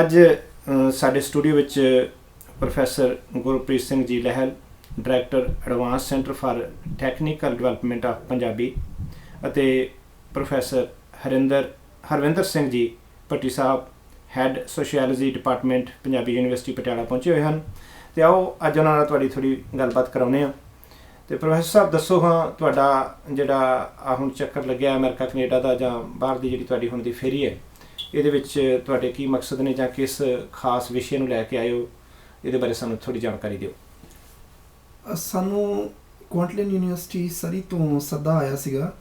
ਅੱਜ ਸਾਡੇ ਸਟੂਡੀਓ ਵਿੱਚ professor Gurpreet Singh ji Lehal, director advance centre for technical development of Punjabi ਅਤੇ professor Harinder, Harvinder Singh ji Bhatti Sahib, head sociology department, Punjabi university Patiala ਪਹੁੰਚੇ ਹੋਏ ਹਨ। ਤੇ ਆਓ ਅੱਜ ਉਹਨਾਂ ਨਾਲ ਤੁਹਾਡੀ ਥੋੜੀ ਗੱਲਬਾਤ ਕਰਾਉਨੇ ਆ ਤੇ ਪ੍ਰੋਫੈਸਰ ਸਾਹਿਬ, ਦੱਸੋ ਹਾਂ, ਤੁਹਾਡਾ ਜਿਹੜਾ ਹੁਣ ਚੱਕਰ ਲੱਗਿਆ ਅਮਰੀਕਾ, ਕੈਨੇਡਾ ਦਾ ਜਾਂ ਬਾਹਰ ਦੀ ਜਿਹੜੀ ਤੁਹਾਡੀ ਹੁਣ ਦੀ ਫੇਰੀ ਹੈ ਇਹਦੇ ਵਿੱਚ ਤੁਹਾਡੇ ਕੀ ਮਕਸਦ ਨੇ ਜਾਂ ਕਿਸ ਖਾਸ ਵਿਸ਼ੇ ਨੂੰ ਲੈ ਕੇ ਆਏ ਹੋ ਇਹਦੇ ਬਾਰੇ ਸਾਨੂੰ ਥੋੜੀ ਜਾਣਕਾਰੀ ਦਿਓ। ਸਾਨੂੰ ਕੁਆਂਟਲਿਨ ਯੂਨੀਵਰਸਿਟੀ ਸਰੀ ਤੋਂ ਸੱਦਾ ਆਇਆ ਸੀਗਾ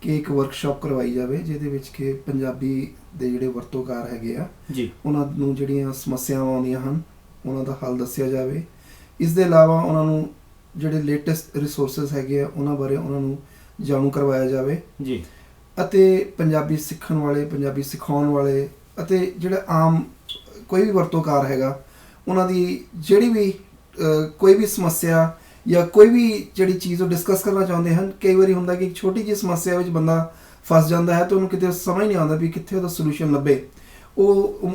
ਕਿ ਇੱਕ ਵਰਕਸ਼ਾਪ ਕਰਵਾਈ ਜਾਵੇ ਜਿਹਦੇ ਵਿੱਚ ਕਿ ਪੰਜਾਬੀ ਦੇ ਜਿਹੜੇ ਵਰਤੋਕਾਰ ਹੈਗੇ ਆ ਜੀ। ਉਹਨਾਂ ਨੂੰ ਜਿਹੜੀਆਂ ਸਮੱਸਿਆਵਾਂ ਆਉਂਦੀਆਂ ਹਨ ਉਹਨਾਂ ਦਾ ਹੱਲ ਦੱਸਿਆ ਜਾਵੇ। ਇਸ ਦੇ ਇਲਾਵਾ ਉਹਨਾਂ ਨੂੰ ਜਿਹੜੇ ਲੇਟੈਸਟ ਰਿਸੋਰਸਸ ਹੈਗੇ ਆ ਉਹਨਾਂ ਬਾਰੇ ਉਹਨਾਂ ਨੂੰ ਜਾਣੂ ਕਰਵਾਇਆ ਜਾਵੇ। ਜੀ। ਅਤੇ ਪੰਜਾਬੀ ਸਿੱਖਣ ਵਾਲੇ, ਪੰਜਾਬੀ ਸਿਖਾਉਣ ਵਾਲੇ ਅਤੇ ਜਿਹੜਾ ਆਮ ਕੋਈ ਵੀ ਵਰਤੋਂਕਾਰ ਹੈਗਾ, ਉਹਨਾਂ ਦੀ ਜਿਹੜੀ ਵੀ ਕੋਈ ਵੀ ਸਮੱਸਿਆ ਜਾਂ ਕੋਈ ਵੀ ਜਿਹੜੀ ਚੀਜ਼ ਉਹ ਡਿਸਕਸ ਕਰਨਾ ਚਾਹੁੰਦੇ ਹਨ, ਕਈ ਵਾਰੀ ਹੁੰਦਾ ਕਿ ਇੱਕ ਛੋਟੀ ਜਿਹੀ ਸਮੱਸਿਆ ਵਿੱਚ ਬੰਦਾ ਫਸ ਜਾਂਦਾ ਹੈ ਤੇ ਉਹਨੂੰ ਕਿਤੇ ਸਮਝ ਨਹੀਂ ਆਉਂਦਾ ਵੀ ਕਿੱਥੇ ਉਹਦਾ ਸੋਲੂਸ਼ਨ ਲੱਭੇ। ਉਹ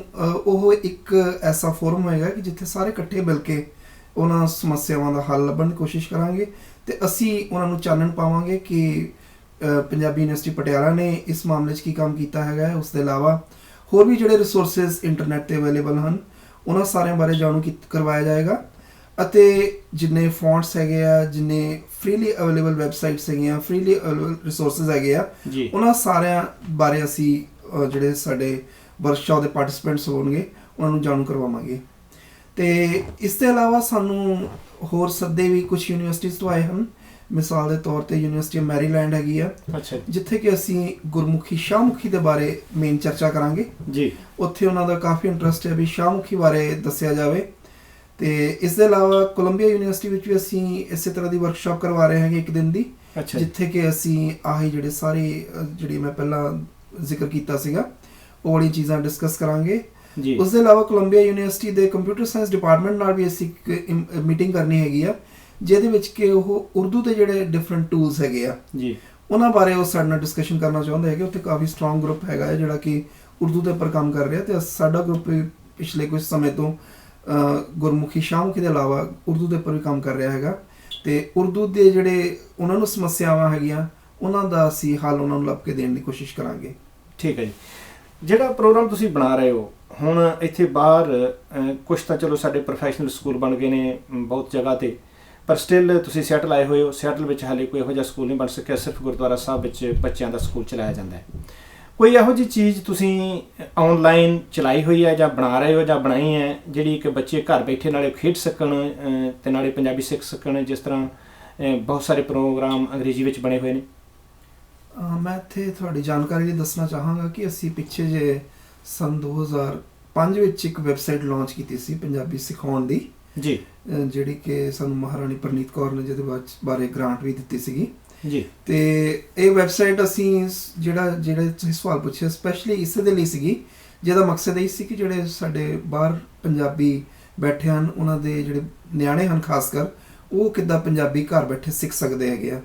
ਉਹ ਇੱਕ ਐਸਾ ਫੋਰਮ ਹੋਏਗਾ ਕਿ ਜਿੱਥੇ ਸਾਰੇ ਇਕੱਠੇ ਮਿਲ ਕੇ ਉਹਨਾਂ ਸਮੱਸਿਆਵਾਂ ਦਾ ਹੱਲ ਲੱਭਣ ਦੀ ਕੋਸ਼ਿਸ਼ ਕਰਾਂਗੇ ਤੇ ਅਸੀਂ ਉਹਨਾਂ ਨੂੰ ਚਾਨਣ ਪਾਵਾਂਗੇ ਕਿ ਪੰਜਾਬੀ ਯੂਨੀਵਰਸਿਟੀ ਪਟਿਆਲਾ ਨੇ ਇਸ ਮਾਮਲੇ 'ਚ ਕੀ ਕੰਮ ਕੀਤਾ ਹੈਗਾ। ਉਸ ਦੇ ਇਲਾਵਾ ਹੋਰ ਵੀ ਜਿਹੜੇ ਰਿਸੋਰਸਸ ਇੰਟਰਨੈਟ ਤੇ ਅਵੇਲੇਬਲ ਹਨ ਉਹਨਾਂ ਸਾਰਿਆਂ ਬਾਰੇ ਜਾਣੂ ਕਰਵਾਇਆ ਜਾਏਗਾ ਅਤੇ ਜਿੰਨੇ ਫੌਂਟਸ ਹੈਗੇ ਆ ਜਿੰਨੇ ਫ੍ਰੀਲੀ ਅਵੇਲੇਬਲ ਵੈਬਸਾਈਟਸ ਹੈਗੀਆਂ ਫ੍ਰੀਲੀ ਅਵੇਲੇਬਲ ਰਿਸੋਰਸਸ ਹੈਗੇ ਆ ਉਹਨਾਂ ਸਾਰਿਆਂ ਬਾਰੇ ਅਸੀਂ ਜਿਹੜੇ ਸਾਡੇ ਵਰਕਸ਼ਾਪ ਦੇ ਪਾਰਟਿਸਿਪੈਂਟਸ ਹੋਣਗੇ ਉਹਨਾਂ ਨੂੰ ਜਾਣੂ ਕਰਵਾਵਾਂਗੇ ਤੇ ਇਸ ਤੋਂ ਇਲਾਵਾ ਸਾਨੂੰ ਹੋਰ ਸੱਦੇ ਵੀ ਕੁਝ ਯੂਨੀਵਰਸਿਟੀਜ਼ ਤੋਂ ਆਏ ਹਨ ਮਿਸਾਲ ਦੇ ਤੌਰ ਤੇ ਯੂਨੀਵਰਸਿਟੀ ਆਫ ਮੈਰੀਲੈਂਡ ਹੈਗੀ ਆ। ਅੱਛਾ। ਜਿੱਥੇ ਕਿ ਅਸੀਂ ਗੁਰਮੁਖੀ ਸ਼ਾਹਮੁਖੀ ਦੇ ਬਾਰੇ ਮੇਨ ਚਰਚਾ ਕਰਾਂਗੇ। ਜੀ। ਉੱਥੇ ਉਹਨਾਂ ਦਾ ਕਾਫੀ ਇੰਟਰਸਟ ਹੈ ਵੀ ਸ਼ਾਹਮੁਖੀ ਬਾਰੇ ਦੱਸਿਆ ਜਾਵੇ। ਤੇ ਇਸ ਦੇ ਇਲਾਵਾ ਕੋਲੰਬੀਆ ਯੂਨੀਵਰਸਿਟੀ ਵਿੱਚ ਵੀ ਅਸੀਂ ਇਸੇ ਤਰ੍ਹਾਂ ਦੀ ਵਰਕਸ਼ਾਪ ਕਰਵਾ ਰਹੇ ਹਾਂਗੇ ਇੱਕ ਦਿਨ ਦੀ। ਜਿੱਥੇ ਕਿ ਅਸੀਂ ਆਹੀ ਜਿਹੜੇ ਸਾਰੇ ਜਿਹੜੀ ਮੈਂ ਪਹਿਲਾਂ ਜ਼ਿਕਰ ਕੀਤਾ ਸੀਗਾ ਉਹ ਵਾਲੀ ਚੀਜ਼ਾਂ ਡਿਸਕਸ ਕਰਾਂਗੇ। ਜੀ। ਉਸ ਦੇ ਇਲਾਵਾ ਕੋਲੰਬੀਆ ਯੂਨੀਵਰਸਿਟੀ ਦੇ ਕੰਪਿਊਟਰ ਸਾਇੰਸ ਡਿਪਾਰਟਮੈਂਟ ਨਾਲ ਵੀ ਅਸੀਂ ਇੱਕ ਮੀਟਿੰਗ ਕਰਨੀ ਹੈਗੀ ਆ। ਜਿਹਦੇ ਵਿੱਚ ਕਿ ਉਹ ਉਰਦੂ ਦੇ ਜਿਹੜੇ ਡਿਫਰੈਂਟ ਟੂਲਸ ਹੈਗੇ ਆ ਜੀ। ਉਹਨਾਂ ਬਾਰੇ ਉਹ ਸਾਡੇ ਨਾਲ ਡਿਸਕਸ਼ਨ ਕਰਨਾ ਚਾਹੁੰਦੇ ਹੈਗੇ। ਉੱਥੇ ਕਾਫੀ ਸਟਰੋਂਗ ਗਰੁੱਪ ਹੈਗਾ ਹੈ ਜਿਹੜਾ ਕਿ ਉਰਦੂ ਦੇ ਉੱਪਰ ਕੰਮ ਕਰ ਰਿਹਾ ਤੇ ਸਾਡਾ ਗਰੁੱਪ ਪਿਛਲੇ ਕੁਝ ਸਮੇਂ ਤੋਂ ਗੁਰਮੁਖੀ ਸ਼ਾਹਮੁਖੀ ਦੇ ਇਲਾਵਾ ਉਰਦੂ ਦੇ ਉੱਪਰ ਵੀ ਕੰਮ ਕਰ ਰਿਹਾ ਹੈਗਾ। ਤੇ ਉਰਦੂ ਦੇ ਜਿਹੜੇ ਉਹਨਾਂ ਨੂੰ ਸਮੱਸਿਆਵਾਂ ਹੈਗੀਆਂ ਉਹਨਾਂ ਦਾ ਅਸੀਂ ਹੱਲ ਉਹਨਾਂ ਨੂੰ ਲੱਭ ਕੇ ਦੇਣ ਦੀ ਕੋਸ਼ਿਸ਼ ਕਰਾਂਗੇ। ਠੀਕ ਹੈ ਜੀ। ਜਿਹੜਾ ਪ੍ਰੋਗਰਾਮ ਤੁਸੀਂ ਬਣਾ ਰਹੇ ਹੋ ਹੁਣ ਇੱਥੇ ਬਾਹਰ ਕੁਝ ਤਾਂ ਚਲੋ ਸਾਡੇ ਪ੍ਰੋਫੈਸ਼ਨਲ ਸਕੂਲ ਬਣ ਗਏ ਨੇ ਬਹੁਤ ਜਗ੍ਹਾ ਤੇ। ਪਰ ਸਟਿਲ ਤੁਸੀਂ ਸੈਟਲ ਆਏ ਹੋਏ ਹੋ। ਸੈਟਲ ਵਿੱਚ ਹਾਲੇ ਕੋਈ ਇਹੋ ਜਿਹਾ ਸਕੂਲ ਨਹੀਂ ਬਣ ਸਕਿਆ। ਸਿਰਫ ਗੁਰਦੁਆਰਾ ਸਾਹਿਬ ਵਿੱਚ ਬੱਚਿਆਂ ਦਾ ਸਕੂਲ ਚਲਾਇਆ ਜਾਂਦਾ ਹੈ। ਕੋਈ ਇਹੋ ਜਿਹੀ ਚੀਜ਼ ਤੁਸੀਂ ਆਨਲਾਈਨ ਚਲਾਈ ਹੋਈ ਹੈ ਜਾਂ ਬਣਾ ਰਹੇ ਹੋ ਜਾਂ ਬਣਾਈ ਹੈ ਜਿਹੜੀ ਕਿ ਬੱਚੇ ਘਰ ਬੈਠੇ ਨਾਲੇ ਖੇਡ ਸਕਣ ਤੇ ਨਾਲੇ ਪੰਜਾਬੀ ਸਿੱਖ ਸਕਣ ਜਿਸ ਤਰ੍ਹਾਂ ਬਹੁਤ ਸਾਰੇ ਪ੍ਰੋਗਰਾਮ ਅੰਗਰੇਜ਼ੀ ਵਿੱਚ ਬਣੇ ਹੋਏ ਨੇ? ਮੈਂ ਇੱਥੇ ਤੁਹਾਡੀ ਜਾਣਕਾਰੀ ਲਈ ਦੱਸਣਾ ਚਾਹਾਂਗਾ ਕਿ ਅਸੀਂ ਪਿੱਛੇ ਜੇ ਸਨ 2005 ਵਿੱਚ ਇੱਕ ਵੈਬਸਾਈਟ ਲਾਂਚ ਕੀਤੀ ਸੀ ਪੰਜਾਬੀ ਸਿਖਾਉਣ ਦੀ। ਜੀ। ਜਿਹੜੀ ਕਿ ਸਾਨੂੰ ਮਹਾਰਾਣੀ ਪ੍ਰਨੀਤ ਕੌਰ ਨੇ ਜਿਹਦੇ ਬਾਰੇ ਗ੍ਰਾਂਟ ਵੀ ਦਿੱਤੀ ਸੀਗੀ। ਜੀ। ਤੇ ਇਹ ਵੈਬਸਾਈਟ ਅਸੀਂ ਜਿਹੜਾ ਜਿਹੜੇ ਤੁਸੀਂ ਸਵਾਲ ਪੁੱਛਿਆ ਸਪੈਸ਼ਲੀ ਇਸੇ ਦੇ ਲਈ ਸੀਗੀ ਜਿਹਦਾ ਮਕਸਦ ਇਹ ਸੀ ਕਿ ਜਿਹੜੇ ਸਾਡੇ ਬਾਹਰ ਪੰਜਾਬੀ ਬੈਠੇ ਹਨ ਉਹਨਾਂ ਦੇ ਜਿਹੜੇ ਨਿਆਣੇ ਹਨ ਖਾਸ ਕਰ ਉਹ ਕਿੱਦਾਂ ਪੰਜਾਬੀ ਘਰ ਬੈਠੇ ਸਿੱਖ ਸਕਦੇ ਹੈਗੇ ਆ।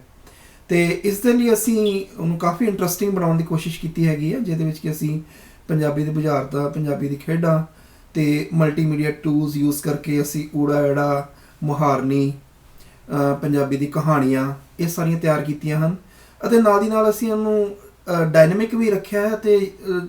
ਤੇ ਇਸ ਦੇ ਲਈ ਅਸੀਂ ਉਹਨੂੰ ਕਾਫੀ ਇੰਟਰਸਟਿੰਗ ਬਣਾਉਣ ਦੀ ਕੋਸ਼ਿਸ਼ ਕੀਤੀ ਹੈਗੀ ਹੈ ਜਿਹਦੇ ਵਿੱਚ ਕਿ ਅਸੀਂ ਪੰਜਾਬੀ ਦੀ ਬੁਝਾਰਤਾਂ ਪੰਜਾਬੀ ਦੀ ਖੇਡਾਂ ਤੇ ਮਲਟੀਮੀਡੀਆ ਟੂਲਸ ਯੂਜ਼ ਕਰਕੇ ਅਸੀਂ ਊੜਾ ਐੜਾ ਮੁਹਾਰਨੀ ਪੰਜਾਬੀ ਦੀ ਕਹਾਣੀਆਂ, ਇਹ ਸਾਰੀਆਂ ਤਿਆਰ ਕੀਤੀਆਂ ਹਨ। ਅਤੇ ਨਾਲ ਦੀ ਨਾਲ ਅਸੀਂ ਇਹਨੂੰ ਡਾਇਨਾਮਿਕ ਵੀ ਰੱਖਿਆ ਹੈ ਤੇ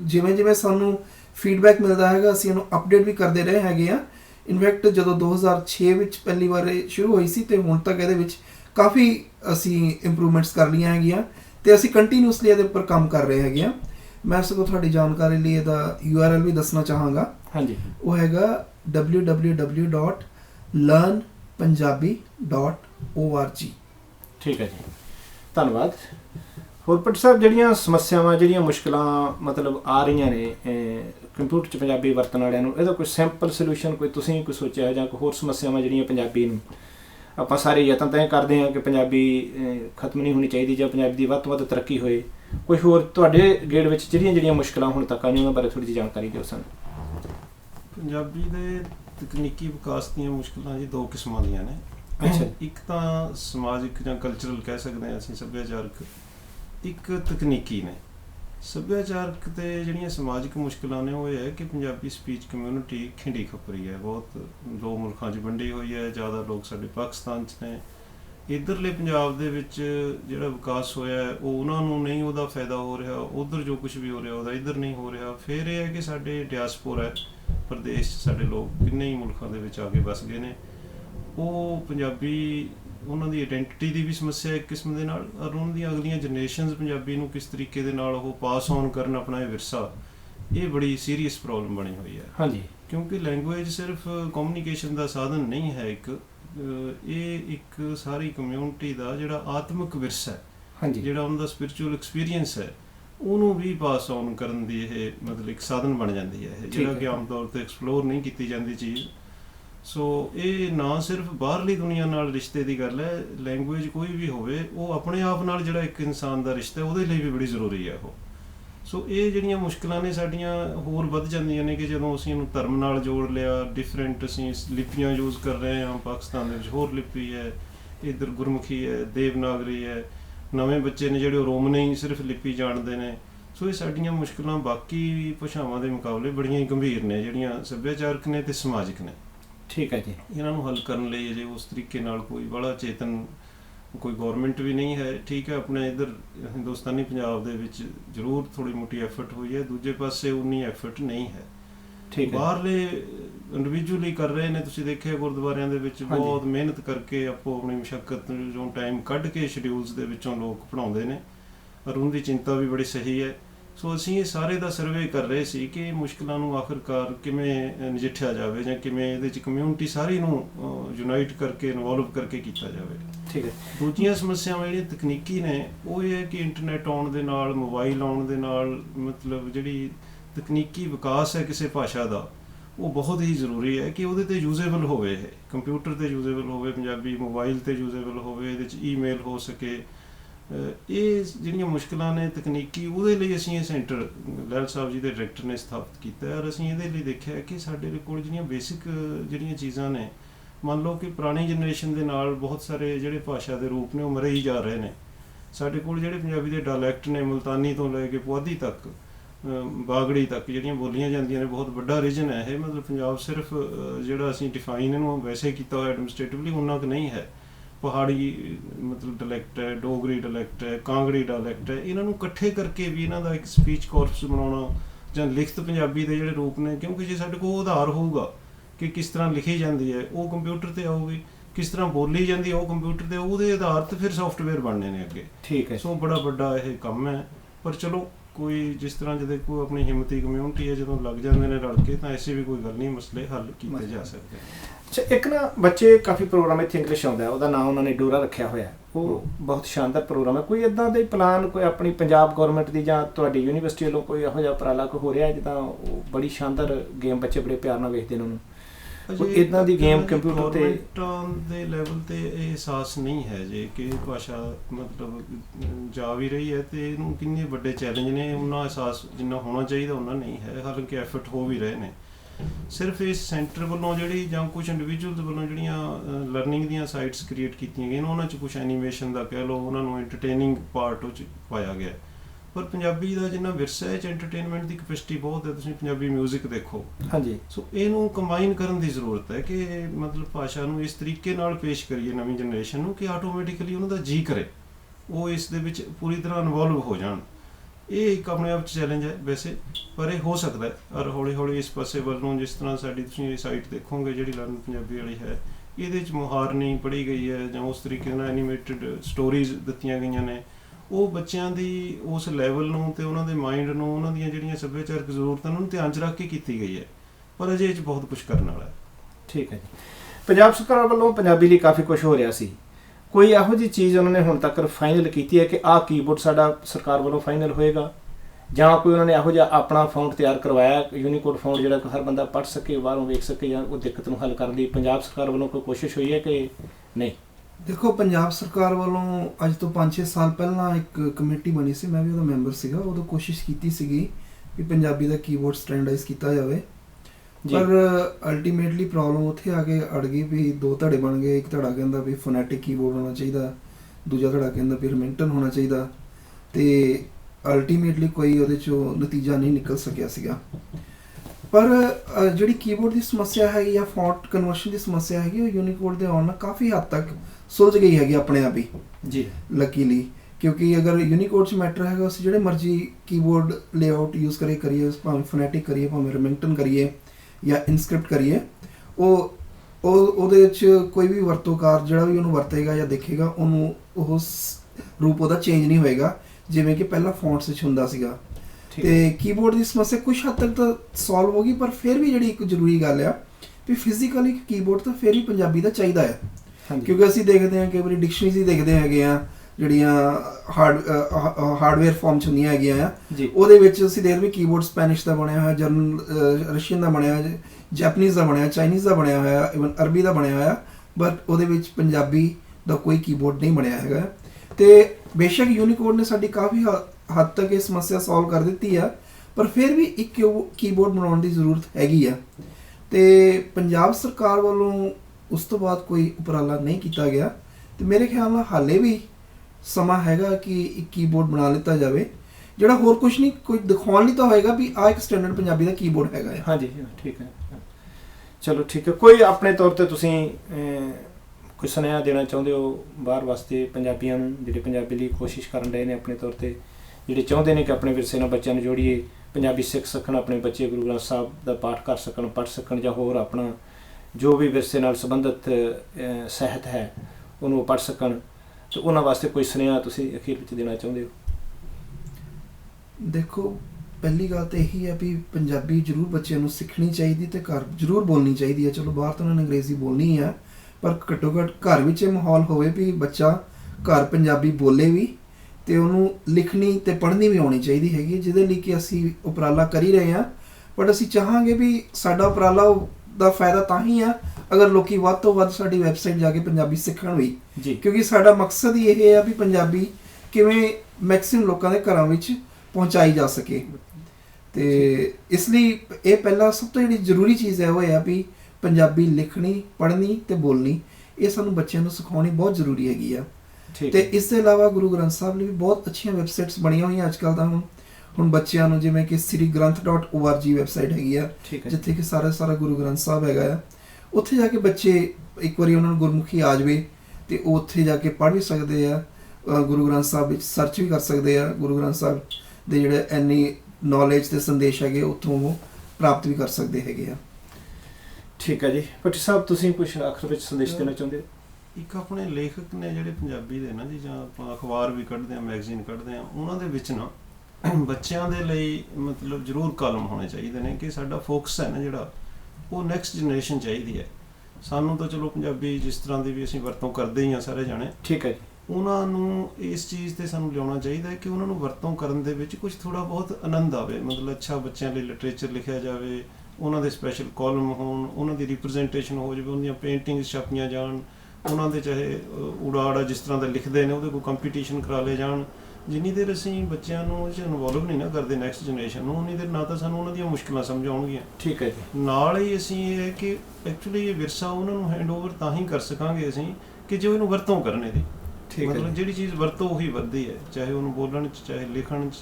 ਜਿਵੇਂ ਜਿਵੇਂ ਸਾਨੂੰ ਫੀਡਬੈਕ ਮਿਲਦਾ ਹੈਗਾ, ਅਸੀਂ ਇਹਨੂੰ ਅਪਡੇਟ ਵੀ ਕਰਦੇ ਰਹੇ ਹੈਗੇ ਆ ਇਨਫੈਕਟ ਜਦੋਂ 2006 ਵਿੱਚ ਪਹਿਲੀ ਵਾਰ ਇਹ ਸ਼ੁਰੂ ਹੋਈ ਸੀ ਤੇ ਹੁਣ ਤੱਕ ਇਹਦੇ ਵਿੱਚ ਕਾਫੀ ਅਸੀਂ ਇੰਪਰੂਵਮੈਂਟਸ ਕਰ ਲਈਆਂ ਹੈਗੀਆਂ ਤੇ ਅਸੀਂ ਕੰਟੀਨਿਊਸਲੀ ਇਹਦੇ ਉੱਪਰ ਕੰਮ ਕਰ ਰਹੇ ਹੈਗੇ ਆ ਮੈਂ ਸਗੋਂ ਤੁਹਾਡੀ ਜਾਣਕਾਰੀ ਲਈ ਇਹਦਾ URL ਵੀ ਦੱਸਣਾ ਚਾਹਾਂਗਾ। ਹਾਂਜੀ। ਉਹ ਹੈਗਾ www.learnpunjabi.org ਠੀਕ ਹੈ ਜੀ। ਧੰਨਵਾਦ। ਹੋਰ ਪਟ ਸਾਹਿਬ ਜਿਹੜੀਆਂ ਸਮੱਸਿਆਵਾਂ ਜਿਹੜੀਆਂ ਮੁਸ਼ਕਲਾਂ ਮਤਲਬ ਆ ਰਹੀਆਂ ਨੇ ਕੰਪਿਊਟਰ 'ਚ ਪੰਜਾਬੀ ਵਰਤਣ ਵਾਲਿਆਂ ਨੂੰ ਇਹਦਾ ਕੋਈ ਸਿੰਪਲ ਸੋਲੂਸ਼ਨ ਕੋਈ ਤੁਸੀਂ ਕੋਈ ਸੋਚਿਆ ਜਾਂ ਕੋਈ ਹੋਰ ਸਮੱਸਿਆਵਾਂ ਜਿਹੜੀਆਂ ਪੰਜਾਬੀ ਨੂੰ? ਆਪਾਂ ਸਾਰੇ ਯਤਨ ਤਾਂ ਕਰਦੇ ਹਾਂ ਕਿ ਪੰਜਾਬੀ ਖਤਮ ਨਹੀਂ ਹੋਣੀ ਚਾਹੀਦੀ ਜਾਂ ਪੰਜਾਬੀ ਦੀ ਵੱਧ ਤੋਂ ਵੱਧ ਤਰੱਕੀ ਹੋਏ। ਕੋਈ ਹੋਰ ਤੁਹਾਡੇ ਗੇੜ ਵਿੱਚ ਜਿਹੜੀਆਂ ਜਿਹੜੀਆਂ ਮੁਸ਼ਕਲਾਂ ਹੁਣ ਤੱਕ ਆਈਆਂ ਉਹਨਾਂ ਬਾਰੇ ਥੋੜੀ ਜਿਹੀ ਜਾਣਕਾਰੀ ਦਿਓ ਸਾਨੂੰ। ਪੰਜਾਬੀ ਦੇ ਤਕਨੀਕੀ ਵਿਕਾਸ ਦੀਆਂ ਮੁਸ਼ਕਲਾਂ ਜੀ ਦੋ ਕਿਸਮਾਂ ਦੀਆਂ ਨੇ। ਅੱਛਾ ਇੱਕ ਤਾਂ ਸਮਾਜਿਕ ਜਾਂ ਕਲਚਰਲ ਕਹਿ ਸਕਦੇ ਹਾਂ ਅਸੀਂ ਸੱਭਿਆਚਾਰਕ। ਇੱਕ ਤਕਨੀਕੀ ਨੇ। ਸੱਭਿਆਚਾਰਕ ਤੇ ਜਿਹੜੀਆਂ ਸਮਾਜਿਕ ਮੁਸ਼ਕਲਾਂ ਨੇ ਉਹ ਇਹ ਹੈ ਕਿ ਪੰਜਾਬੀ ਸਪੀਚ ਕਮਿਊਨਿਟੀ ਖਿੰਡੀ ਖੱਪਰੀ ਹੈ। ਬਹੁਤ ਦੋ ਮੁਲਕਾਂ 'ਚ ਵੰਡੀ ਹੋਈ ਹੈ। ਜ਼ਿਆਦਾ ਲੋਕ ਸਾਡੇ ਪਾਕਿਸਤਾਨ 'ਚ ਨੇ। ਇਧਰਲੇ ਪੰਜਾਬ ਦੇ ਵਿੱਚ ਜਿਹੜਾ ਵਿਕਾਸ ਹੋਇਆ ਉਹ ਉਹਨਾਂ ਨੂੰ ਨਹੀਂ ਉਹਦਾ ਫਾਇਦਾ ਹੋ ਰਿਹਾ। ਉਧਰ ਜੋ ਕੁਝ ਵੀ ਹੋ ਰਿਹਾ ਉਹਦਾ ਇਧਰ ਨਹੀਂ ਹੋ ਰਿਹਾ। ਫਿਰ ਇਹ ਹੈ ਕਿ ਸਾਡੇ ਡਿਆਸਪੋਰਾ ਹੈ। ਪ੍ਰਦੇਸ਼ 'ਚ ਸਾਡੇ ਲੋਕ ਕਿੰਨੇ ਹੀ ਮੁਲਕਾਂ ਦੇ ਵਿੱਚ ਆ ਕੇ ਵਸ ਗਏ ਨੇ। ਉਹ ਪੰਜਾਬੀ ਉਹਨਾਂ ਦੀ ਆਇਡੈਂਟੀਟੀ ਦੀ ਵੀ ਸਮੱਸਿਆ ਇੱਕ ਕਿਸਮ ਦੇ ਨਾਲ ਔਰ ਉਹਨਾਂ ਦੀਆਂ ਅਗਲੀਆਂ ਜਨਰੇਸ਼ਨਸ ਪੰਜਾਬੀ ਨੂੰ ਕਿਸ ਤਰੀਕੇ ਦੇ ਨਾਲ ਉਹ ਪਾਸ ਔਨ ਕਰਨ ਆਪਣਾ ਇਹ ਵਿਰਸਾ ਇਹ ਬੜੀ ਸੀਰੀਅਸ ਪ੍ਰੋਬਲਮ ਬਣੀ ਹੋਈ ਹੈ। ਹਾਂਜੀ। ਕਿਉਂਕਿ ਲੈਂਗੁਏਜ ਸਿਰਫ ਕਮਿਊਨੀਕੇਸ਼ਨ ਦਾ ਸਾਧਨ ਨਹੀਂ ਹੈ ਇੱਕ ਇਹ ਇੱਕ ਸਾਰੀ ਕਮਿਊਨਿਟੀ ਦਾ ਜਿਹੜਾ ਆਤਮਿਕ ਵਿਰਸਾ ਹੈ ਹਾਂਜੀ। ਜਿਹੜਾ ਉਹਨਾਂ ਦਾ ਸਪਿਰਚੁਅਲ ਐਕਸਪੀਰੀਅੰਸ ਹੈ ਉਹਨੂੰ ਵੀ ਪਾਸ ਔਨ ਕਰਨ ਦੀ ਇਹ ਮਤਲਬ ਇੱਕ ਸਾਧਨ ਬਣ ਜਾਂਦੀ ਹੈ ਇਹ ਜਿਹੜਾ। ਕਿ ਆਮ ਤੌਰ ਤੇ ਐਕਸਪਲੋਰ ਨਹੀਂ ਕੀਤੀ ਜਾਂਦੀ ਚੀਜ਼ ਸੋ ਇਹ ਨਾ ਸਿਰਫ ਬਾਹਰਲੀ ਦੁਨੀਆ ਨਾਲ ਰਿਸ਼ਤੇ ਦੀ ਗੱਲ ਹੈ ਲੈਂਗੁਏਜ ਕੋਈ ਵੀ ਹੋਵੇ ਉਹ ਆਪਣੇ ਆਪ ਨਾਲ ਜਿਹੜਾ ਇੱਕ ਇਨਸਾਨ ਦਾ ਰਿਸ਼ਤਾ ਹੈ ਉਹਦੇ ਲਈ ਵੀ ਬੜੀ ਜ਼ਰੂਰੀ ਹੈ ਉਹ ਸੋ ਇਹ ਜਿਹੜੀਆਂ ਮੁਸ਼ਕਲਾਂ ਨੇ ਸਾਡੀਆਂ ਹੋਰ ਵੱਧ ਜਾਂਦੀਆਂ ਨੇ ਕਿ ਜਦੋਂ ਅਸੀਂ ਇਹਨੂੰ ਧਰਮ ਨਾਲ ਜੋੜ ਲਿਆ ਡਿਫਰੈਂਟ ਅਸੀਂ ਲਿਪੀਆਂ ਯੂਜ਼ ਕਰ ਰਹੇ ਹਾਂ ਪਾਕਿਸਤਾਨ ਦੇ ਵਿੱਚ ਹੋਰ ਲਿਪੀ ਹੈ ਇੱਧਰ ਗੁਰਮੁਖੀ ਹੈ ਦੇਵਨਾਗਰੀ ਹੈ ਨਵੇਂ ਬੱਚੇ ਨੇ ਜਿਹੜੇ ਉਹ ਰੋਮਨੀ ਸਿਰਫ ਲਿਪੀ ਜਾਣਦੇ ਨੇ। ਸੋ ਇਹ ਸਾਡੀਆਂ ਮੁਸ਼ਕਲਾਂ ਬਾਕੀ ਭਾਸ਼ਾਵਾਂ ਦੇ ਮੁਕਾਬਲੇ ਬੜੀਆਂ ਹੀ ਗੰਭੀਰ ਨੇ ਜਿਹੜੀਆਂ ਸੱਭਿਆਚਾਰਕ ਨੇ ਤੇ ਸਮਾਜਿਕ ਨੇ। ਠੀਕ ਹੈ ਜੀ। ਇਹਨਾਂ ਨੂੰ ਹੱਲ ਕਰਨ ਲਈ ਅਜੇ ਉਸ ਤਰੀਕੇ ਨਾਲ ਕੋਈ ਬੜਾ ਚੇਤਨ ਕੋਈ ਗਵਰਨਮੈਂਟ ਵੀ ਨਹੀਂ ਹੈ। ਠੀਕ ਹੈ ਆਪਣੇ ਇਧਰ ਹਿੰਦੁਸਤਾਨੀ ਪੰਜਾਬ ਦੇ ਵਿੱਚ ਜ਼ਰੂਰ ਥੋੜੀ ਮੋਟੀ ਐਫਰਟ ਹੋਈ ਹੈ। ਦੂਜੇ ਪਾਸੇ ਉਨੀ ਐਫਰਟ ਨਹੀਂ ਹੈ। ਠੀਕ ਹੈ ਬਾਹਰਲੇ ਇੰਡੀਵਿਜੂਅਲੀ ਕਰ ਰਹੇ ਨੇ ਤੁਸੀਂ ਦੇਖਿਆ ਗੁਰਦੁਆਰਿਆਂ ਦੇ ਵਿੱਚ। ਬਹੁਤ ਮਿਹਨਤ ਕਰਕੇ ਆਪੋ ਆਪਣੀ ਮੁਸ਼ਕਲ ਜੋ ਟਾਈਮ ਕੱਢ ਕੇ ਸ਼ਡਿਊਲਸ ਦੇ ਵਿੱਚੋਂ ਲੋਕ ਪੜਾਉਂਦੇ ਨੇ। ਔਰ ਉਹਨਾਂ ਦੀ ਚਿੰਤਾ ਵੀ ਬੜੀ ਸਹੀ ਹੈ। ਸੋ ਅਸੀਂ ਇਹ ਸਾਰੇ ਦਾ ਸਰਵੇ ਕਰ ਰਹੇ ਸੀ ਕਿ ਇਹ ਮੁਸ਼ਕਲਾਂ ਨੂੰ ਆਖਰਕਾਰ ਕਿਵੇਂ ਨਜਿੱਠਿਆ ਜਾਵੇ ਜਾਂ ਕਿਵੇਂ ਇਹਦੇ ਚ ਕਮਿਊਨਿਟੀ ਸਾਰੀ ਨੂੰ ਯੂਨਾਈਟ ਕਰਕੇ ਇਨਵੋਲਵ ਕਰਕੇ ਕੀਤਾ ਜਾਵੇ। ਠੀਕ ਹੈ। ਦੂਜੀਆਂ ਸਮੱਸਿਆਵਾਂ ਜਿਹੜੀਆਂ ਤਕਨੀਕੀ ਨੇ ਉਹ ਇਹ ਹੈ ਕਿ ਇੰਟਰਨੈਟ ਆਉਣ ਦੇ ਨਾਲ ਮੋਬਾਈਲ ਆਉਣ ਦੇ ਨਾਲ ਮਤਲਬ ਜਿਹੜੀ ਤਕਨੀਕੀ ਵਿਕਾਸ ਹੈ ਕਿਸੇ ਭਾਸ਼ਾ ਦਾ ਉਹ ਬਹੁਤ ਹੀ ਜ਼ਰੂਰੀ ਹੈ ਕਿ ਉਹਦੇ ਤੇ ਯੂਜ਼ੇਬਲ ਹੋਵੇ ਇਹ। ਕੰਪਿਊਟਰ ਤੇ ਯੂਜ਼ੇਬਲ ਹੋਵੇ, ਪੰਜਾਬੀ ਮੋਬਾਈਲ ਤੇ ਯੂਜ਼ੇਬਲ ਹੋਵੇ, ਇਹਦੇ ਚ ਈਮੇਲ ਹੋ ਸਕੇ। ਇਹ ਜਿਹੜੀਆਂ ਮੁਸ਼ਕਲਾਂ ਨੇ ਤਕਨੀਕੀ, ਉਹਦੇ ਲਈ ਅਸੀਂ ਇਹ ਸੈਂਟਰ ਲੈਲ ਸਾਹਿਬ ਜੀ ਦੇ ਡਾਇਰੈਕਟਰ ਨੇ ਸਥਾਪਿਤ ਕੀਤਾ ਹੈ। ਔਰ ਅਸੀਂ ਇਹਦੇ ਲਈ ਦੇਖਿਆ ਕਿ ਸਾਡੇ ਕੋਲ ਜਿਹੜੀਆਂ ਬੇਸਿਕ ਜਿਹੜੀਆਂ ਚੀਜ਼ਾਂ ਨੇ, ਮੰਨ ਲਓ ਕਿ ਪੁਰਾਣੀ ਜਨਰੇਸ਼ਨ ਦੇ ਨਾਲ ਬਹੁਤ ਸਾਰੇ ਜਿਹੜੇ ਭਾਸ਼ਾ ਦੇ ਰੂਪ ਨੇ, ਉਹ ਮਰੇ ਹੀ ਜਾ ਰਹੇ ਨੇ। ਸਾਡੇ ਕੋਲ ਜਿਹੜੇ ਪੰਜਾਬੀ ਦੇ ਡਾਇਲੈਕਟ ਨੇ, ਮੁਲਤਾਨੀ ਤੋਂ ਲੈ ਕੇ ਪੁਆਧੀ ਤੱਕ ਬਾਗੜੀ ਤੱਕ ਜਿਹੜੀਆਂ ਬੋਲੀਆਂ ਜਾਂਦੀਆਂ ਨੇ ਬਹੁਤ ਵੱਡਾ ਰੀਜਨ ਹੈ ਇਹ। ਮਤਲਬ ਪੰਜਾਬ ਸਿਰਫ ਜਿਹੜਾ ਅਸੀਂ ਡਿਫਾਈਨ ਇਹਨੂੰ ਵੈਸੇ ਕੀਤਾ ਹੋਇਆ ਐਡਮਿਨਿਸਟ੍ਰੇਟਿਵਲੀ ਉਹਨਾਂ ਕੁ ਨਹੀਂ ਹੈ। ਪਹਾੜੀ ਮਤਲਬ ਡਾਇਲੈਕਟ ਹੈ ਡੋਗਰੀ ਡਾਇਲੈਕਟ ਹੈ ਕਾਂਗੜੀ ਡਾਇਲੈਕਟ ਹੈ। ਇਹਨਾਂ ਨੂੰ ਇਕੱਠੇ ਕਰਕੇ ਵੀ ਇਹਨਾਂ ਦਾ ਇੱਕ ਸਪੀਚ ਕਾਰਪਸ ਬਣਾਉਣਾ ਜਾਂ ਲਿਖਤ ਪੰਜਾਬੀ ਦੇ ਜਿਹੜੇ ਰੂਪ ਨੇ ਕਿਉਂਕਿ ਜੇ ਸਾਡੇ ਕੋਲ ਆਧਾਰ ਹੋਊਗਾ ਕਿ ਕਿਸ ਤਰ੍ਹਾਂ ਲਿਖੀ ਜਾਂਦੀ ਹੈ ਉਹ ਕੰਪਿਊਟਰ ਤੇ ਆਊਗੀ। ਕਿਸ ਤਰ੍ਹਾਂ ਬੋਲੀ ਜਾਂਦੀ ਹੈ ਉਹ ਕੰਪਿਊਟਰ ਤੇ ਉਹਦੇ ਆਧਾਰ ਤੇ ਫਿਰ ਸੌਫਟਵੇਅਰ ਬਣਨੇ ਨੇ ਅੱਗੇ। ਠੀਕ ਹੈ। ਸੋ ਬੜਾ ਵੱਡਾ ਇਹ ਕੰਮ ਹੈ। ਪਰ ਚਲੋ ਕੋਈ ਜਿਸ ਤਰ੍ਹਾਂ ਜਦੇ ਕੋਈ ਆਪਣੀ ਹਿੰਮਤੀ ਕਮਿਊਨਿਟੀ ਹੈ ਜਦੋਂ ਲੱਗ ਜਾਂਦੇ ਨੇ ਰਲ ਕੇ ਤਾਂ ਐਸੀ ਵੀ ਕੋਈ ਗੱਲ ਨਹੀਂ ਮਸਲੇ ਹੱਲ ਕੀਤੇ ਜਾ ਸਕਦੇ ਅੱਛਾ ਇੱਕ ਨਾ ਬੱਚੇ ਕਾਫੀ ਪ੍ਰੋਗਰਾਮ ਇੱਥੇ ਇੰਗਲਿਸ਼ ਆਉਂਦਾ ਉਹਦਾ ਨਾਮ ਉਹਨਾਂ ਨੇ ਡੋਰਾ ਰੱਖਿਆ ਹੋਇਆ। ਉਹ ਬਹੁਤ ਸ਼ਾਨਦਾਰ ਪ੍ਰੋਗਰਾਮ ਹੈ। ਕੋਈ ਇਦਾਂ ਦੇ ਪਲਾਨ ਕੋਈ ਆਪਣੀ ਪੰਜਾਬ ਗਵਰਨਮੈਂਟ ਦੀ ਜਾਂ ਤੁਹਾਡੀ ਯੂਨੀਵਰਸਿਟੀ ਵੱਲੋਂ ਕੋਈ ਇਹੋ ਜਿਹਾ ਉਪਰਾਲਾ ਕੋਈ ਹੋ ਰਿਹਾ ਜਿੱਦਾਂ ਉਹ ਬੜੀ ਸ਼ਾਨਦਾਰ ਗੇਮ ਬੱਚੇ ਬੜੇ ਪਿਆਰ ਨਾਲ ਵੇਖਦੇ ਨੇ ਉਹਨੂੰ? ਏਦਾਂ ਦੀ game computer ਤੇ- ਦੇ ਲੈਵਲ ਤੇ ਇਹ ਅਹਿਸਾਸ ਨਹੀਂ ਹੈ ਜੇ ਕਿ ਭਾਸ਼ਾ ਮਤਲਬ ਜਾ ਵੀ ਰਹੀ ਹੈ ਤੇ ਇਹਨੂੰ ਕਿੰਨੇ ਵੱਡੇ ਚੈਲੰਜ ਨੇ ਉਹਨਾਂ ਅਹਿਸਾਸ ਜਿੰਨਾ ਹੋਣਾ ਚਾਹੀਦਾ ਉਹਨਾਂ ਨਹੀਂ ਹੈ ਹਾਲਾਂਕਿ ਐਫਰਟ ਹੋ ਵੀ ਰਹੇ ਨੇ ਸਿਰਫ ਇਸ ਸੈਂਟਰ ਵੱਲੋਂ ਜਿਹੜੀ ਜਾਂ ਕੁਝ ਇੰਡੀਵਿਜੂਅਲਸ ਵੱਲੋਂ ਜਿਹੜੀਆਂ ਲਰਨਿੰਗ ਦੀਆਂ ਸਾਈਟਸ ਕ੍ਰੀਏਟ ਕੀਤੀਆਂ ਗਈਆਂ ਉਹਨਾਂ 'ਚ ਕੁਝ ਐਨੀਮੇਸ਼ਨ ਦਾ ਕਹਿ ਲਓ ਉਹਨਾਂ ਨੂੰ ਐਂਟਰਟੇਨਿੰਗ ਪਾਰਟ ਉਹ 'ਚ ਪਾਇਆ ਗਿਆ। ਪਰ ਪੰਜਾਬੀ ਦਾ ਜਿੰਨਾ ਵਿਰਸਾ ਹੈ ਚ ਐਂਟਰਟੇਨਮੈਂਟ ਦੀ ਕਪੈਸਿਟੀ ਬਹੁਤ ਹੈ ਤੁਸੀਂ ਪੰਜਾਬੀ 뮤직 ਦੇਖੋ। ਹਾਂਜੀ। ਸੋ ਇਹਨੂੰ ਕੰਬਾਈਨ ਕਰਨ ਦੀ ਜ਼ਰੂਰਤ ਹੈ ਕਿ ਮਤਲਬ ਭਾਸ਼ਾ ਨੂੰ ਇਸ ਤਰੀਕੇ ਨਾਲ ਪੇਸ਼ ਕਰੀਏ ਨਵੀਂ ਜਨਰੇਸ਼ਨ ਨੂੰ ਕਿ ਆਟੋਮੈਟਿਕਲੀ ਉਹਨਾਂ ਦਾ ਜੀ ਕਰੇ। ਉਹ ਇਸ ਦੇ ਵਿੱਚ ਪੂਰੀ ਤਰ੍ਹਾਂ ਇਨਵੋਲਵ ਹੋ ਜਾਣ। ਇਹ ਇੱਕ ਆਪਣੇ ਆਪ ਚ ਚੈਲੰਜ ਹੈ ਵੈਸੇ ਪਰ ਇਹ ਹੋ ਸਕਦਾ ਹੈ। ਔਰ ਹੌਲੀ ਹੌਲੀ ਇਸ ਪਾਸੇ ਵੱਲੋਂ ਜਿਸ ਤਰ੍ਹਾਂ ਸਾਡੀ ਤੁਸੀਂ ਇਹ ਸਾਈਟ ਦੇਖੋਗੇ ਜਿਹੜੀ ਲਰਨ ਪੰਜਾਬੀ ਵਾਲੀ ਹੈ ਇਹਦੇ ਚ ਮੁਹਾਰਨੀ ਪੜ੍ਹੀ ਗਈ ਹੈ ਜਾਂ ਉਸ ਤਰੀਕੇ ਨਾਲ ਐਨੀਮੇਟਡ ਸਟੋਰੀਜ਼ ਦਿੱਤੀਆਂ ਗਈਆਂ ਨੇ। ਉਹ ਬੱਚਿਆਂ ਦੀ ਉਸ ਲੈਵਲ ਨੂੰ ਤੇ ਉਹਨਾਂ ਦੇ ਮਾਈਂਡ ਨੂੰ, ਉਹਨਾਂ ਦੀਆਂ ਜਿਹੜੀਆਂ ਸੱਭਿਆਚਾਰਕ ਜ਼ਰੂਰਤਾਂ ਨੂੰ ਧਿਆਨ ਚ ਰੱਖ ਕੇ ਕੀਤੀ ਗਈ ਹੈ। ਪਰ ਅਜੇ ਇਹ ਚ ਬਹੁਤ ਕੁਝ ਕਰਨ ਵਾਲਾ ਹੈ। ਠੀਕ ਹੈ ਜੀ। ਪੰਜਾਬ ਸਰਕਾਰ ਵੱਲੋਂ ਪੰਜਾਬੀ ਲਈ ਕਾਫੀ ਕੁਝ ਹੋ ਰਿਹਾ ਸੀ। ਕੋਈ ਇਹੋ ਜੀ ਚੀਜ਼ ਉਹਨਾਂ ਨੇ ਹੁਣ ਤੱਕ ਫਾਈਨਲ ਕੀਤੀ ਹੈ ਕਿ ਆਹ ਕੀਬੋਰਡ ਸਾਡਾ ਸਰਕਾਰ ਵੱਲੋਂ ਫਾਈਨਲ ਹੋਏਗਾ? ਜਾਂ ਕੋਈ ਉਹਨਾਂ ਨੇ ਇਹੋ ਜਿਹਾ ਆਪਣਾ ਫੌਂਟ ਤਿਆਰ ਕਰਵਾਇਆ ਯੂਨੀਕੋਡ ਫੌਂਟ ਜਿਹੜਾ ਹਰ ਬੰਦਾ ਪੜ੍ਹ ਸਕੇ, ਬਾਹਰੋਂ ਵੇਖ ਸਕੇ ਜਾਂ ਉਹ ਦਿੱਕਤ ਨੂੰ ਹੱਲ ਕਰਨ ਲਈ ਪੰਜਾਬ ਸਰਕਾਰ ਵੱਲੋਂ ਕੋਈ ਕੋਸ਼ਿਸ਼ ਹੋਈ ਹੈ ਕਿ ਨਹੀਂ? ਦੇਖੋ ਪੰਜਾਬ ਸਰਕਾਰ ਵੱਲੋਂ ਅੱਜ ਤੋਂ 5-6 ਸਾਲ ਪਹਿਲਾਂ ਇੱਕ ਕਮੇਟੀ ਬਣੀ ਸੀ। ਮੈਂ ਵੀ ਉਹਦਾ ਮੈਂਬਰ ਸੀਗਾ। ਉਦੋਂ ਕੋਸ਼ਿਸ਼ ਕੀਤੀ ਸੀਗੀ ਕਿ ਪੰਜਾਬੀ ਦਾ ਕੀਬੋਰਡ ਸਟੈਂਡਰਡਾਈਜ਼ ਕੀਤਾ ਜਾਵੇ। ਪਰ ਅਲਟੀਮੇਟਲੀ ਪ੍ਰੋਬਲਮ ਉੱਥੇ ਆ ਕੇ ਅੜ ਗਈ ਵੀ ਦੋ ਧੜੇ ਬਣ ਗਏ। ਇੱਕ ਧੜਾ ਕਹਿੰਦਾ ਵੀ ਫੋਨੈਟਿਕ ਕੀਬੋਰਡ ਹੋਣਾ ਚਾਹੀਦਾ। ਦੂਜਾ ਧੜਾ ਕਹਿੰਦਾ ਵੀ ਰਿਮਿੰਟਨ ਹੋਣਾ ਚਾਹੀਦਾ। ਤੇ ਅਲਟੀਮੇਟਲੀ ਕੋਈ ਉਹਦੇ ਚੋਂ ਨਤੀਜਾ ਨਹੀਂ ਨਿਕਲ ਸਕਿਆ ਸੀਗਾ। ਪਰ ਜਿਹੜੀ ਕੀਬੋਰਡ ਦੀ ਸਮੱਸਿਆ ਹੈਗੀ ਜਾਂ ਫੌਂਟ ਕਨਵਰਸ਼ਨ ਦੀ ਸਮੱਸਿਆ ਹੈਗੀ ਉਹ ਯੂਨੀਕੋਡ ਦੇ ਆਉਣ ਨਾਲ ਕਾਫੀ ਹੱਦ ਤੱਕ ਸੁਲਝ ਗਈ ਹੈਗੀ ਆਪਣੇ ਆਪ ਹੀ ਜੀ। ਲੱਕੀਲੀ ਕਿਉਂਕਿ ਅਗਰ ਯੂਨੀਕੋਡ 'ਚ ਮੈਟਰ ਹੈਗਾ ਅਸੀਂ ਜਿਹੜੇ ਮਰਜ਼ੀ ਕੀਬੋਰਡ ਲੇਆਊਟ ਯੂਜ਼ ਕਰੇ ਕਰੀਏ ਭਾਵੇਂ ਫੋਨੈਟਿਕ ਕਰੀਏ ਭਾਵੇਂ ਰਿਮਿੰਗਟਨ ਕਰੀਏ ਜਾਂ ਇਨਸਕ੍ਰਿਪਟ ਕਰੀਏ ਉਹ ਉਹ ਉਹਦੇ ਵਿੱਚ ਕੋਈ ਵੀ ਵਰਤੋਕਾਰ ਜਿਹੜਾ ਵੀ ਉਹਨੂੰ ਵਰਤੇਗਾ ਜਾਂ ਦੇਖੇਗਾ ਉਹਨੂੰ ਉਹ ਰੂਪ ਉਹਦਾ ਚੇਂਜ ਨਹੀਂ ਹੋਏਗਾ ਜਿਵੇਂ ਕਿ ਪਹਿਲਾਂ ਫੌਂਟਸ ਵਿੱਚ ਹੁੰਦਾ ਸੀਗਾ। ਹੈ ਤੇ ਕੀਬੋਰਡ ਦੀ ਸਮੱਸਿਆ ਕੁਝ ਹੱਦ ਤੱਕ ਤਾਂ ਸੋਲਵ ਹੋ ਗਈ ਪਰ ਫਿਰ ਵੀ ਜਿਹੜੀ ਇੱਕ ਜ਼ਰੂਰੀ ਗੱਲ ਆ ਵੀ ਫਿਜ਼ੀਕਲੀ ਕੀਬੋਰਡ ਤਾਂ ਫਿਰ ਵੀ ਪੰਜਾਬੀ ਦਾ ਚਾਹੀਦਾ ਹੈ ਕਿਉਂਕਿ ਅਸੀਂ ਦੇਖਦੇ ਹਾਂ ਕਿ ਵਾਰੀ ਡਿਕਸ਼ਨਰੀਜ਼ ਹੀ ਦੇਖਦੇ ਹੈਗੇ ਆ ਜਿਹੜੀਆਂ ਹਾਰਡ ਹਾਰਡਵੇਅਰ ਫਾਰਮ ਚ ਹੁੰਦੀਆਂ ਹੈਗੀਆਂ ਆ। ਉਹਦੇ ਵਿੱਚ ਅਸੀਂ ਦੇਖਦੇ ਵੀ ਕੀਬੋਰਡ ਸਪੈਨਿਸ਼ ਦਾ ਬਣਿਆ ਹੋਇਆ ਜਰਮਨ ਰਸ਼ੀਅਨ ਦਾ ਬਣਿਆ ਹੋਇਆ ਜੈਪਨੀਜ਼ ਦਾ ਬਣਿਆ ਚਾਈਨੀਜ਼ ਦਾ ਬਣਿਆ ਹੋਇਆ ਇਵਨ ਅਰਬੀ ਦਾ ਬਣਿਆ ਹੋਇਆ ਬਟ ਉਹਦੇ ਵਿੱਚ ਪੰਜਾਬੀ ਦਾ ਕੋਈ ਕੀਬੋਰਡ ਨਹੀਂ ਬਣਿਆ ਹੈਗਾ। ਤੇ ਬੇਸ਼ੱਕ ਯੂਨੀਕੋਡ ਨੇ ਸਾਡੀ ਕਾਫੀ ਹੱਦ ਤੱਕ ਇਹ ਸਮੱਸਿਆ ਸੋਲਵ ਕਰ ਦਿੱਤੀ ਆ ਪਰ ਫਿਰ ਵੀ ਇੱਕ ਕੀਬੋਰਡ ਬਣਾਉਣ ਦੀ ਜ਼ਰੂਰਤ ਹੈਗੀ ਆ। ਤੇ ਪੰਜਾਬ ਸਰਕਾਰ ਵੱਲੋਂ ਉਸ ਤੋਂ ਬਾਅਦ ਕੋਈ ਉਪਰਾਲਾ ਨਹੀਂ ਕੀਤਾ ਗਿਆ। ਤੇ ਮੇਰੇ ਖਿਆਲ ਨਾਲ ਹਾਲੇ ਵੀ ਸਮਾਂ ਹੈਗਾ ਕਿ ਇੱਕ ਕੀਬੋਰਡ ਬਣਾ ਲਿੱਤਾ ਜਾਵੇ। ਜਿਹੜਾ ਹੋਰ ਕੁਝ ਨਹੀਂ, ਕੋਈ ਦਿਖਾਉਣ ਲਈ ਤਾਂ ਹੋਏਗਾ ਵੀ ਆ ਇੱਕ ਸਟੈਂਡਰਡ ਪੰਜਾਬੀ ਦਾ ਕੀਬੋਰਡ ਹੈਗਾ ਹੈ ਹਾਂਜੀ ਠੀਕ ਹੈ। ਚਲੋ, ਠੀਕ ਹੈ। ਕੋਈ ਆਪਣੇ ਤੌਰ ਤੇ ਤੁਸੀਂ ਕੋਈ ਸੁਨੇਹਾ ਦੇਣਾ ਚਾਹੁੰਦੇ ਹੋ ਬਾਹਰ ਵਾਸਤੇ ਪੰਜਾਬੀਆਂ ਨੂੰ, ਜਿਹੜੇ ਪੰਜਾਬੀ ਲਈ ਕੋਸ਼ਿਸ਼ ਕਰਨ ਰਹੇ ਨੇ ਆਪਣੇ ਤੌਰ ਤੇ? ਜਿਹੜੇ ਚਾਹੁੰਦੇ ਨੇ ਕਿ ਆਪਣੇ ਵਿਰਸੇ ਨਾਲ ਬੱਚਿਆਂ ਨੂੰ ਜੋੜੀਏ, ਪੰਜਾਬੀ ਸਿੱਖ ਸਕਣ, ਆਪਣੇ ਬੱਚੇ ਗੁਰੂ ਗ੍ਰੰਥ ਸਾਹਿਬ ਦਾ ਪਾਠ ਕਰ ਸਕਣ, ਪੜ੍ਹ ਸਕਣ ਜਾਂ ਹੋਰ ਆਪਣਾ ਜੋ ਵੀ ਵਿਰਸੇ ਨਾਲ ਸੰਬੰਧਿਤ ਅਹ, ਸਾਹਿਤ ਹੈ ਉਹਨੂੰ ਉਹ ਪੜ੍ਹ ਸਕਣ। ਤੇ ਉਹਨਾਂ ਵਾਸਤੇ ਕੋਈ ਸੁਨੇਹਾ ਤੁਸੀਂ ਅਖੀਰ ਵਿੱਚ ਦੇਣਾ ਚਾਹੁੰਦੇ ਹੋ? ਦੇਖੋ ਪਹਿਲੀ ਗੱਲ ਤਾਂ ਇਹੀ ਹੈ ਵੀ ਪੰਜਾਬੀ ਜ਼ਰੂਰ ਬੱਚਿਆਂ ਨੂੰ ਸਿੱਖਣੀ ਚਾਹੀਦੀ ਤੇ ਘਰ ਜ਼ਰੂਰ ਬੋਲਣੀ ਚਾਹੀਦੀ ਹੈ। ਚਲੋ ਬਾਹਰ ਤਾਂ ਉਹਨਾਂ ਨੇ ਅੰਗਰੇਜ਼ੀ ਬੋਲਣੀ ਹੈ ਪਰ ਘੱਟੋ ਘੱਟ ਘਰ ਵਿੱਚ ਇਹ ਮਾਹੌਲ ਹੋਵੇ ਵੀ ਬੱਚਾ ਘਰ ਪੰਜਾਬੀ ਬੋਲੇ ਵੀ ਤੇ ਉਹਨੂੰ ਲਿਖਣੀ ਤੇ ਪੜ੍ਹਨੀ ਵੀ ਆਉਣੀ ਚਾਹੀਦੀ ਹੈਗੀ ਜਿਹਦੇ ਲਈ ਕਿ ਅਸੀਂ ਉਪਰਾਲਾ ਕਰ ਹੀ ਰਹੇ ਹਾਂ। ਬਟ ਅਸੀਂ ਚਾਹਾਂਗੇ ਵੀ ਸਾਡਾ ਉਪਰਾਲਾ ਉਹ- ਦਾ ਫਾਇਦਾ ਤਾਂ ਹੀ ਆ ਅਗਰ ਲੋਕੀ ਵੱਧ ਤੋਂ ਵੱਧ ਸਾਡੀ ਵੈਬਸਾਈਟ ਜਾ ਕੇ ਪੰਜਾਬੀ ਸਿੱਖਣ ਵੀ। ਜੀ। ਕਿਉਂਕਿ ਸਾਡਾ ਮਕਸਦ ਹੀ ਇਹ ਹੈ ਵੀ ਪੰਜਾਬੀ ਕਿਵੇਂ ਮੈਕਸਿਮਮ ਲੋਕਾਂ ਦੇ ਘਰਾਂ ਵਿੱਚ ਪਹੁੰਚਾਈ ਜਾ ਸਕੇ। ਤੇ ਇਸ ਲਈ ਇਹ ਪਹਿਲਾ ਸਭ ਤੋਂ ਜਿਹੜੀ ਜ਼ਰੂਰੀ ਚੀਜ਼ ਹੈ ਉਹ ਆ ਵੀ ਪੰਜਾਬੀ ਲਿਖਣੀ ਪੜ੍ਹਨੀ ਤੇ ਬੋਲਣੀ ਇਹ ਸਾਨੂੰ ਬੱਚਿਆਂ ਨੂੰ ਸਿਖਾਉਣੀ ਬਹੁਤ ਜ਼ਰੂਰੀ ਹੈਗੀ ਆ। ਤੇ ਹੈ। ਇਸ ਦੇ ਇਲਾਵਾ ਗੁਰੂ ਗ੍ਰੰਥ ਸਾਹਿਬ ਲਈ ਵੀ ਬਹੁਤ ਅੱਛੀਆਂ ਵੈਬਸਾਈਟਸ ਬਣੀਆਂ ਹੋਈਆਂ ਅੱਜਕੱਲ ਤਾਂ ਹੁਣ। ਹੁਣ ਬੱਚਿਆਂ ਨੂੰ ਜਿਵੇਂ ਕਿ sriGranth.org ਵੈਬਸਾਈਟ ਹੈਗੀ ਆ ਜਿੱਥੇ ਕਿ ਸਾਰਾ ਸਾਰਾ ਗੁਰੂ ਗ੍ਰੰਥ ਸਾਹਿਬ ਹੈਗਾ ਆ। ਉੱਥੇ ਜਾ ਕੇ ਬੱਚੇ ਇੱਕ ਵਾਰੀ ਉਹਨਾਂ ਨੂੰ ਗੁਰਮੁਖੀ ਆ ਜਾਵੇ ਤੇ ਉਹ ਉੱਥੇ ਜਾ ਕੇ ਪੜ੍ਹ ਵੀ ਸਕਦੇ ਆ ਗੁਰੂ ਗ੍ਰੰਥ ਸਾਹਿਬ ਵਿੱਚ ਸਰਚ ਵੀ ਕਰ ਸਕਦੇ ਆ ਗੁਰੂ ਗ੍ਰੰਥ ਸਾਹਿਬ ਦੇ ਜਿਹੜੇ ਐਨੀ ਨੌਲੇਜ ਤੇ ਸੰਦੇਸ਼ ਹੈਗੇ ਉੱਥੋਂ ਉਹ ਪ੍ਰਾਪਤ ਵੀ ਕਰ ਸਕਦੇ ਹੈਗੇ ਆ। ਠੀਕ ਹੈ ਜੀ। ਭੱਟੀ ਸਾਹਿਬ ਤੁਸੀਂ ਕੁਝ ਆਖਰ ਵਿੱਚ ਸੰਦੇਸ਼ ਦੇਣਾ ਚਾਹੁੰਦੇ ਹੋ? ਇੱਕ ਆਪਣੇ ਲੇਖਕ ਨੇ ਜਿਹੜੇ ਪੰਜਾਬੀ ਦੇ ਨਾ ਜੀ ਜਾਂ ਆਪਾਂ ਅਖਬਾਰ ਵੀ ਕੱਢਦੇ ਆ ਮੈਗਜ਼ੀਨ ਕੱਢਦੇ ਆ ਉਹਨਾਂ ਦੇ ਵਿੱਚ ਨਾ ਬੱਚਿਆਂ ਦੇ ਲਈ ਮਤਲਬ ਜ਼ਰੂਰ ਕਾਲਮ ਹੋਣੇ ਚਾਹੀਦੇ ਨੇ ਕਿ ਸਾਡਾ ਫੋਕਸ ਹੈ ਨਾ ਜਿਹੜਾ ਉਹ ਨੈਕਸਟ ਜਨਰੇਸ਼ਨ ਚਾਹੀਦੀ ਹੈ। ਸਾਨੂੰ ਤਾਂ ਚਲੋ ਪੰਜਾਬੀ ਜਿਸ ਤਰ੍ਹਾਂ ਦੀ ਵੀ ਅਸੀਂ ਵਰਤੋਂ ਕਰਦੇ ਹੀ ਆ ਸਾਰੇ ਜਾਣੇ। ਠੀਕ ਹੈ ਜੀ। ਉਹਨਾਂ ਨੂੰ ਇਸ ਚੀਜ਼ ਤੇ ਸਾਨੂੰ ਲਿਆਉਣਾ ਚਾਹੀਦਾ ਹੈ ਕਿ ਉਹਨਾਂ ਨੂੰ ਵਰਤੋਂ ਕਰਨ ਦੇ ਵਿੱਚ ਕੁਝ ਥੋੜਾ ਬਹੁਤ ਆਨੰਦ ਆਵੇ। ਮਤਲਬ ਅੱਛਾ ਬੱਚਿਆਂ ਲਈ ਲਿਟਰੇਚਰ ਲਿਖਿਆ ਜਾਵੇ ਉਹਨਾਂ ਦੇ ਸਪੈਸ਼ਲ ਕਾਲਮ ਹੋਣ ਉਹਨਾਂ ਦੀ ਰਿਪਰੈਜ਼ੈਂਟੇਸ਼ਨ ਹੋ ਜਾਵੇ ਉਹਦੀਆਂ ਪੇਂਟਿੰਗਸ ਛਾਪੀਆਂ ਜਾਣ ਉਹਨਾਂ ਦੇ ਚਾਹੇ ਉਡਾੜਾ ਜਿਸ ਤਰ੍ਹਾਂ ਦਾ ਲਿਖਦੇ ਨੇ ਉਹਦੇ ਕੋਈ ਕੰਪੀਟੀਸ਼ਨ ਕਰਾ ਲਏ ਜਾਣ। ਜਿੰਨੀ ਦੇਰ ਅਸੀਂ ਬੱਚਿਆਂ ਨੂੰ 'ਚ ਇਨਵੋਲਵ ਨਹੀਂ ਨਾ ਕਰਦੇ ਨੈਕਸਟ ਜਨਰੇਸ਼ਨ ਨੂੰ ਉਨੀ ਦੇਰ ਨਾ ਤਾਂ ਸਾਨੂੰ ਉਹਨਾਂ ਦੀਆਂ ਮੁਸ਼ਕਲਾਂ ਸਮਝ ਆਉਣਗੀਆਂ ਠੀਕ ਹੈ ਜੀ। ਨਾਲ ਹੀ ਅਸੀਂ ਇਹ ਹੈ ਕਿ ਐਕਚੁਅਲੀ ਇਹ ਵਿਰਸਾ ਉਹਨਾਂ ਨੂੰ ਹੈਂਡਓਵਰ ਤਾਂ ਹੀ ਕਰ ਸਕਾਂਗੇ ਅਸੀਂ ਕਿ ਜੇ ਉਹ ਇਹਨੂੰ ਵਰਤੋਂ ਕਰਨ ਇਹਦੀ ਠੀਕ ਹੈ ਮਤਲਬ। ਜਿਹੜੀ ਚੀਜ਼ ਵਰਤੋਂ ਉਹੀ ਵੱਧਦੀ ਹੈ ਚਾਹੇ ਉਹਨੂੰ ਬੋਲਣ ਚ ਚਾਹੇ ਲਿਖਣ ਚ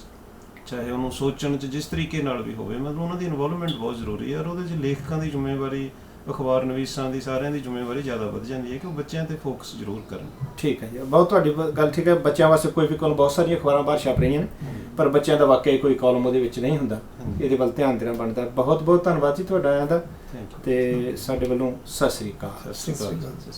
ਚਾਹੇ ਉਹਨੂੰ ਸੋਚਣ ਚ ਜਿਸ ਤਰੀਕੇ ਨਾਲ ਵੀ ਹੋਵੇ। ਮਤਲਬ ਉਹਨਾਂ ਦੀ ਇਨਵੋਲਵਮੈਂਟ ਬਹੁਤ ਜ਼ਰੂਰੀ ਹੈ ਔਰ ਉਹਦੇ ਚ ਲੇਖਕਾਂ ਦੀ ਜ਼ਿੰਮੇਵਾਰੀ ਅਖਬਾਰ ਨਵੀਸਾਂ ਦੀ ਸਾਰਿਆਂ ਦੀ ਜ਼ਿੰਮੇਵਾਰੀ ਜ਼ਿਆਦਾ ਵੱਧ ਜਾਂਦੀ ਹੈ ਕਿ ਉਹ ਬੱਚਿਆਂ ਤੇ ਫੋਕਸ ਜ਼ਰੂਰ ਕਰਨ। ਠੀਕ ਹੈ ਜੀ। ਬਹੁਤ ਤੁਹਾਡੀ ਬ- ਗੱਲ ਠੀਕ ਹੈ। ਬੱਚਿਆਂ ਵਾਸਤੇ ਕੋਈ ਵੀ ਕਾਲਮ ਬਹੁਤ ਸਾਰੀਆਂ ਅਖਬਾਰਾਂ ਬਾਹਰ ਛਪ ਰਹੀਆਂ ਨੇ ਪਰ ਬੱਚਿਆਂ ਦਾ ਵਾਕਿਆ ਹੀ ਕੋਈ ਕਾਲਮ ਉਹਦੇ ਵਿੱਚ ਨਹੀਂ ਹੁੰਦਾ। ਹਾਂਜੀ। ਇਹਦੇ ਵੱਲ ਧਿਆਨ ਦੇਣਾ ਬਣਦਾ। ਬਹੁਤ ਬਹੁਤ ਧੰਨਵਾਦ ਜੀ ਤੁਹਾਡਾ ਆਇਆਂ ਦਾ ਥੈਂਕ ਯੂ ਤੇ ਸਾਡੇ ਵੱਲੋਂ ਸਤਿ ਸ੍ਰੀ ਅਕਾਲ। ਸਤਿ ਸ਼੍ਰੀ ਅਕਾਲ। ਸਤਿ ਸ਼੍ਰੀ ਅਕਾਲ